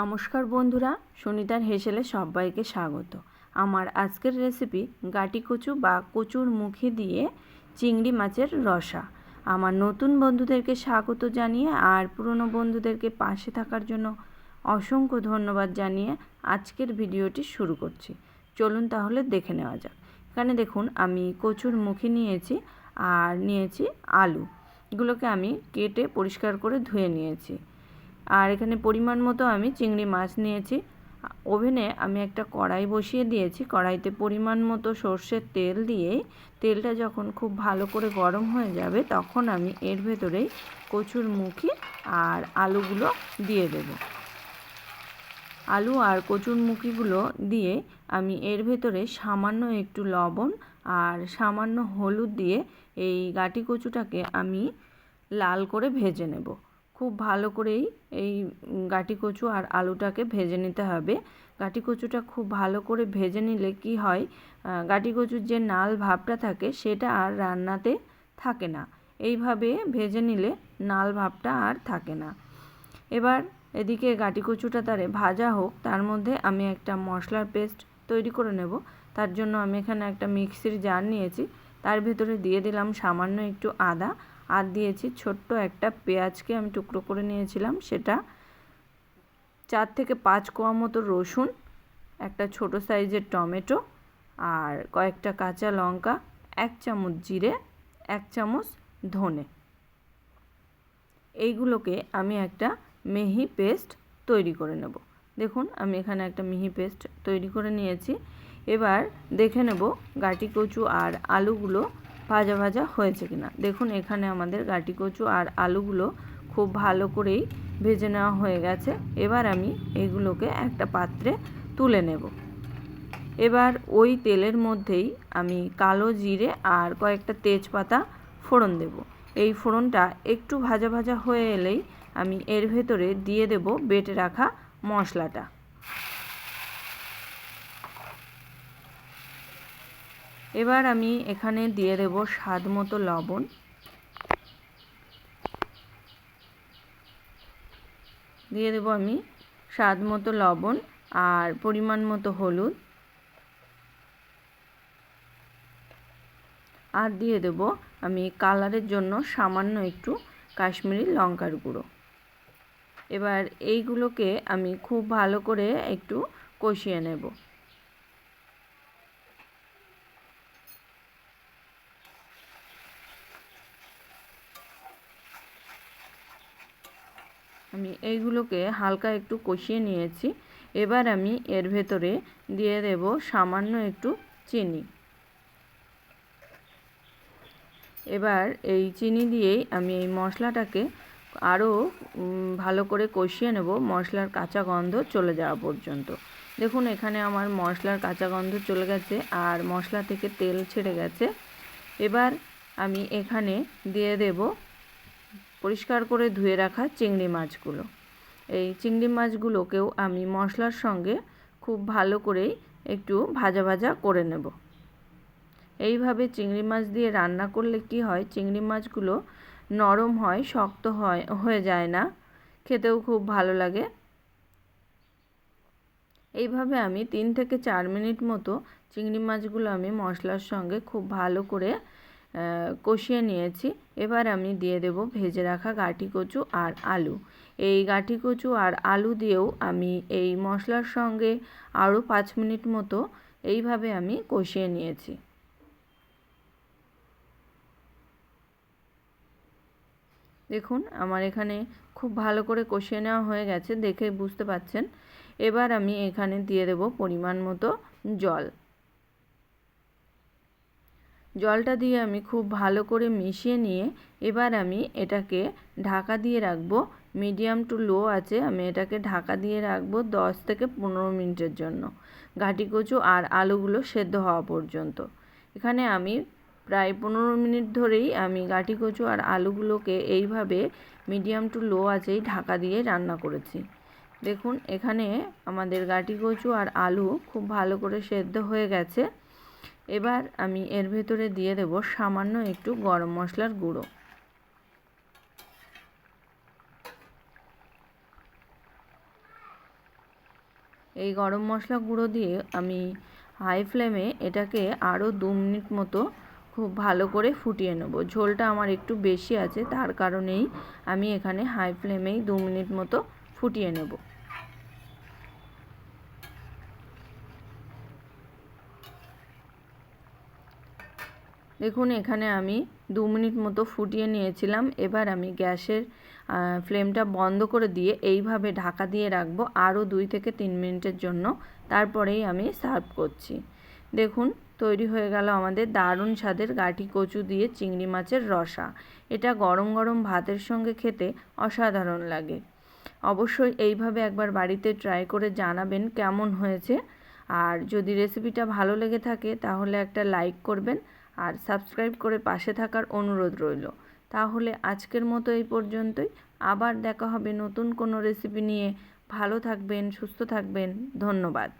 নমস্কার বন্ধুরা, সুনিতার হেসেলে সবাইকে স্বাগত। আমার আজকের রেসিপি গাটি কচু বা কচুর মুখে দিয়ে চিংড়ি মাছের রসা। আমার নতুন বন্ধুদেরকে স্বাগত জানিয়ে আর পুরনো বন্ধুদেরকে পাশে থাকার জন্য অসংখ্য ধন্যবাদ জানিয়ে আজকের ভিডিওটি শুরু করছি। চলুন তাহলে দেখে নেওয়া যাক। এখানে দেখুন, আমি কচুর মুখে নিয়েছি আর নিয়েছি আলু। এগুলোকে আমি কেটে পরিষ্কার করে ধুয়ে নিয়েছি। আর এখানে পরিমাণ মতো আমি চিংড়ি মাছ নিয়েছি। ওভেনে আমি একটা কড়াই বসিয়ে দিয়েছি। কড়াইতে পরিমাণ মতো সর্ষের তেল দিয়ে তেলটা যখন খুব ভালো করে গরম হয়ে যাবে তখন আমি এর ভেতরেই কচুর মুখি আর আলুগুলো দিয়ে দেব। আলু আর কচুর মুখিগুলো দিয়ে আমি এর ভেতরে সামান্য একটু লবণ আর সামান্য হলুদ দিয়ে এই গাটি কচুটাকে আমি লাল করে ভেজে নেব। খুব ভালো করেই এই গাটি কচু আর আলুটাকে ভেজে নিতে হবে। গাটি কচুটা খুব ভালো করে ভেজে নিলে কি হয় গাটি কচুর যে নাল ভাবটা থাকে সেটা আর রান্নাতে থাকে না। এইভাবে ভেজে নিলে নাল ভাবটা আর থাকে না। এবার এদিকে গাটি কচুটা তারে ভাজা হোক, তার মধ্যে আমি একটা মশলার পেস্ট তৈরি করে নেব। তার জন্য আমি এখানে একটা মিক্সির জার নিয়েছি। তার ভেতরে দিয়ে দিলাম সামান্য একটু আদা আর দিয়েছি ছোট্ট একটা পেঁয়াজকে আমি টুকরো করে নিয়েছিলাম, সেটা চার থেকে পাঁচ কোয়া মতো রসুন, একটা ছোট সাইজের টমেটো আর কয়েকটা কাঁচা লঙ্কা, এক চামচ জিরে, এক চামচ ধনে। এইগুলোকে আমি একটা মিহি পেস্ট তৈরি করে নেব। দেখুন, আমি এখানে একটা মিহি পেস্ট তৈরি করে নিয়েছি। এবার দেখে নেব গাটি কচু আর আলুগুলো ভাজা ভাজা হয়েছে কিনা। দেখুন, এখানে আমাদের গাটি কচু আর আলুগুলো খুব ভালো করেই ভেজে নেওয়া হয়ে গেছে। এবার আমি এগুলোকে একটা পাত্রে তুলে নেব। এবার ওই তেলের মধ্যেই আমি কালো জিরে আর কয়েকটা তেজপাতা ফোড়ন দেব। এই ফোড়নটা একটু ভাজা ভাজা হয়ে এলেই আমি এর ভেতরে দিয়ে দেব বেটে রাখা মশলাটা। এবার আমি এখানে দিয়ে দেব স্বাদ মতো লবণ। দিয়ে দেব আমি স্বাদ মতো লবণ আর পরিমাণ মতো হলুদ। আর দিয়ে দেব আমি কালারের জন্য সামান্য একটু কাশ্মীরি লঙ্কার গুঁড়ো। এবার এইগুলোকে আমি খুব ভালো করে একটু কষিয়ে নেব। আমি এইগুলোকে হালকা একটু কষিয়ে নিয়েছি। এবার আমি এর ভেতরে দিয়ে দেব সামান্য একটু চিনি। এবার এই চিনি দিয়েই আমি এই মশলাটাকে আরও ভালো করে কষিয়ে নেব। মশলার কাঁচা গন্ধ চলে যাওয়া পর্যন্ত। দেখুন, এখানে আমার মশলার কাঁচা গন্ধ চলে গেছে আর মশলা থেকে তেল ছেড়ে গেছে। এবার আমি এখানে দিয়ে দেব পরিষ্কার করে ধুয়ে রাখা চিংড়ি মাছগুলো। এই চিংড়ি মাছগুলোকেও আমি মশলার সঙ্গে খুব ভালো করেই একটু ভাজা ভাজা করে নেব। এইভাবে চিংড়ি মাছ দিয়ে রান্না করলে কি হয়, চিংড়ি মাছগুলো নরম হয়, শক্ত হয়, হয়ে যায় না। খেতেও খুব ভালো লাগে। এইভাবে আমি তিন থেকে চার মিনিট মতো চিংড়ি মাছগুলো আমি মশলার সঙ্গে খুব ভালো করে কষিয়ে নিয়েছি। এবার আমি দিয়ে দেব ভেজে রাখা গাঠি কচু আর আলু। এই গাঠি কচু আর আলু দিয়েও আমি এই মশলার সঙ্গে আরও পাঁচ মিনিট মতো এইভাবে আমি কষিয়ে নিয়েছি। দেখুন, আমার এখানে খুব ভালো করে কষিয়ে নেওয়া হয়ে গেছে, দেখে বুঝতে পাচ্ছেন। এবার আমি এখানে দিয়ে দেব পরিমাণ মতো জল। জলটা দিয়ে আমি খুব ভালো করে মিশিয়ে নিয়ে এবার আমি এটাকে ঢাকা দিয়ে রাখব। মিডিয়াম টু লো আছে, আমি এটাকে ঢাকা দিয়ে রাখব দশ থেকে পনেরো মিনিটের জন্য। ঘাটি কচু আর আলুগুলো সেদ্ধ হওয়া পর্যন্ত। এখানে আমি প্রায় পনেরো মিনিট ধরেই আমি গাটি কচু আর আলুগুলোকে এইভাবে মিডিয়াম টু লো আছেই ঢাকা দিয়ে রান্না করেছি। দেখুন, এখানে আমাদের গাটি কচু আর আলু খুব ভালো করে সেদ্ধ হয়ে গেছে। এবার আমি এর ভেতরে দিয়ে দেব সামান্য একটু গরম মশলার গুঁড়ো। এই গরম মশলা গুঁড়ো দিয়ে আমি হাই ফ্লেমে এটাকে আরও দু মিনিট মতো খুব ভালো করে ফুটিয়ে নেব। ঝোলটা আমার একটু বেশি আছে, তার কারণেই আমি এখানে হাই ফ্লেমেই দু মিনিট মতো ফুটিয়ে নেব। দেখুন, এখানে আমি দু মিনিট মতো ফুটিয়ে নিয়েছিলাম। এবার আমি গ্যাসের ফ্লেমটা বন্ধ করে দিয়ে এইভাবে ঢাকা দিয়ে রাখব আরও দুই থেকে তিন মিনিটের জন্য। তারপরেই আমি সার্ভ করছি। দেখুন, তৈরি হয়ে গেল আমাদের দারুণ স্বাদের গাঠি কচু দিয়ে চিংড়ি মাছের রসা। এটা গরম গরম ভাতের সঙ্গে খেতে অসাধারণ লাগে। অবশ্যই এইভাবে একবার বাড়িতে ট্রাই করে জানাবেন কেমন হয়েছে। আর যদি রেসিপিটা ভালো লেগে থাকে, তাহলে একটা লাইক করবেন। আর সাবস্ক্রাইব করে পাশে থাকার অনুরোধ রইল। তাহলে আজকের মতো এই পর্যন্তই। আবার দেখা হবে নতুন কোনো রেসিপি নিয়ে। ভালো থাকবেন, সুস্থ থাকবেন। ধন্যবাদ।